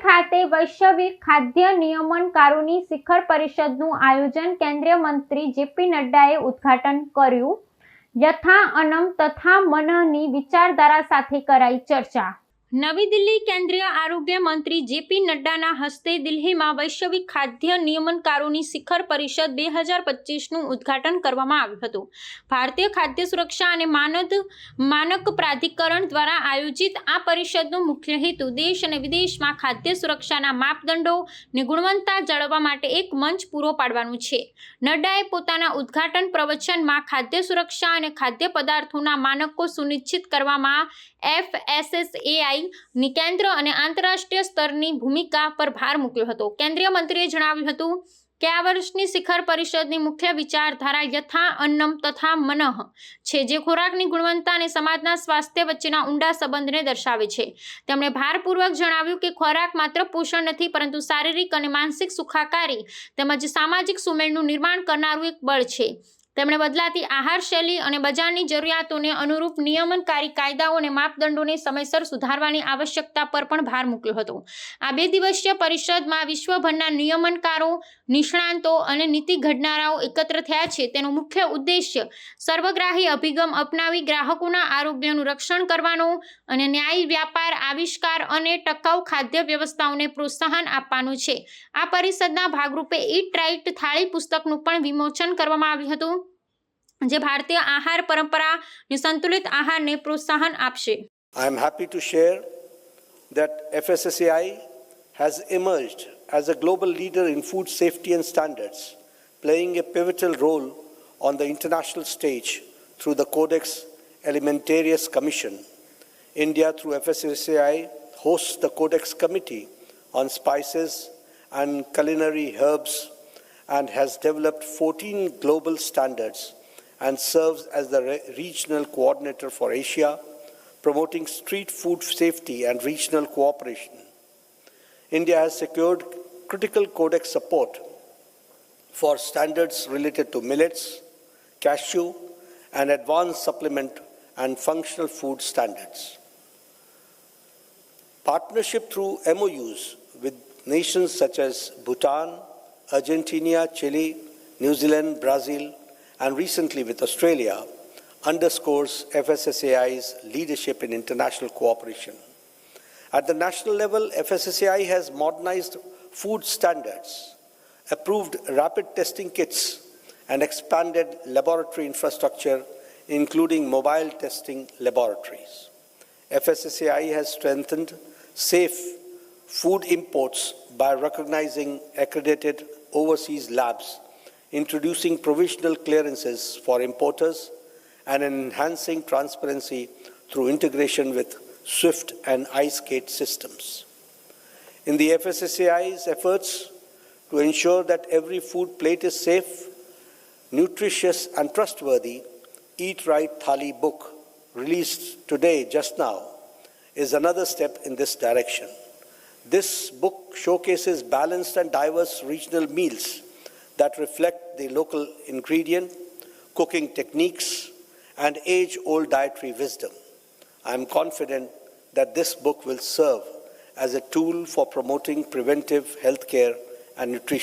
ખાતે વૈશ્વિક ખાદ્ય નિયમનકારોની શિખર પરિષદનું આયોજન કેન્દ્રીય મંત્રી જેપી નડ્ડાએ ઉદ્ઘાટન કર્યું. યથા અનમ તથા મનની વિચારધારા સાથે કરાઈ ચર્ચા. નવી દિલ્હી કેન્દ્રીય આરોગ્ય મંત્રી જેપી નડ્ડાના હસ્તે દિલ્હીમાં વૈશ્વિક ખાદ્ય નિયમનકારોની શિખર પરિષદ બે હજાર પચીસનું ઉદ્ઘાટન કરવામાં આવ્યું હતું. ભારતીય ખાદ્ય સુરક્ષા અને માનદ, માનક પ્રાધિકરણ દ્વારા આયોજિત આ પરિષદનો મુખ્ય હેતુ દેશ અને વિદેશમાં ખાદ્ય સુરક્ષાના માપદંડો ને ગુણવત્તા જાળવવા માટે એક મંચ પૂરો પાડવાનું છે. નડ્ડાએ પોતાના ઉદ્ઘાટન પ્રવચનમાં ખાદ્ય સુરક્ષા અને ખાદ્ય પદાર્થોના માનકો સુનિશ્ચિત કરવામાં એફએસએસએઆઈ ની કેન્દ્ર અને આંતરરાષ્ટ્રીય સ્તરની ભૂમિકા પર ભાર મૂક્યો હતો. કેન્દ્રીય મંત્રીએ જણાવ્યું હતું કે આ વર્ષની શિખર પરિષદની મુખ્ય વિચારધારા યથા અન્નમ તથા મનઃ છે, જે ખોરાકની ગુણવત્તા અને સમાજના સ્વાસ્થ્ય વચ્ચેના ઊંડા સંબંધને દર્શાવે છે. તેમણે ભારપૂર્વક જણાવ્યું કે ખોરાક માત્ર પોષણ નથી, પરંતુ શારીરિક અને માનસિક સુખાકારી તેમજ સામાજિક સુમેળનું નિર્માણ કરનારું એક બળ છે. તેમણે બદલાતી આહાર શૈલી અને બજારની જરૂરિયાતોને અનુરૂપ નિયમનકારી કાયદાઓ અને માપદંડોને સમયસર સુધારવાની આવશ્યકતા પર પણ ભાર મૂક્યો હતો. આ બે દિવસીય પરિષદમાં વિશ્વભરના નિયમનકારો, નિષ્ણાંતો અને નીતિ ઘડનારાઓ એકત્ર થયા છે. તેનો મુખ્ય ઉદ્દેશ્ય સર્વગ્રાહી અભિગમ અપનાવી ગ્રાહકોના આરોગ્યનું રક્ષણ કરવાનો અને ન્યાયી વ્યાપાર, આવિષ્કાર અને ટકાઉ ખાદ્ય વ્યવસ્થાઓને પ્રોત્સાહન આપવાનું છે. આ પરિષદના ભાગરૂપે ઈટ રાઇટ થાળી પુસ્તકનું પણ વિમોચન કરવામાં આવ્યું હતું. જે ભારતીય આહાર પરંપરા અને સંતુલિત આહારને પ્રોત્સાહન આપશે I am happy to share that FSSAI has emerged as a global leader in food safety and standards, playing a pivotal role on the international stage through the Codex Alimentarius Commission. India, through FSSAI, hosts the Codex Committee on Spices and Culinary Herbs and has developed 14 global standards and serves as the re- regional coordinator for Asia, promoting street food safety and regional cooperation. India has secured critical codex support for standards related to millets, cashew, and advanced supplement and functional food standards. Partnership through MOUs with nations such as Bhutan, Argentina, Chile, New Zealand, Brazil, and recently with Australia underscores FSSAI's leadership in international cooperation. At the national level, FSSAI has modernized food standards, approved rapid testing kits, and expanded laboratory infrastructure, including mobile testing laboratories. FSSAI has strengthened safe food imports by recognizing accredited overseas labs introducing provisional clearances for importers, and enhancing transparency through integration with SWIFT and iSkate systems. In the FSSAI's efforts to ensure that every food plate is safe, nutritious, and trustworthy, Eat Right Thali book, released today just now, is another step in this direction. This book showcases balanced and diverse regional meals that reflect the local ingredient, cooking techniques, and age old dietary wisdom. I am confident that this book will serve as a tool for promoting preventive healthcare and nutrition.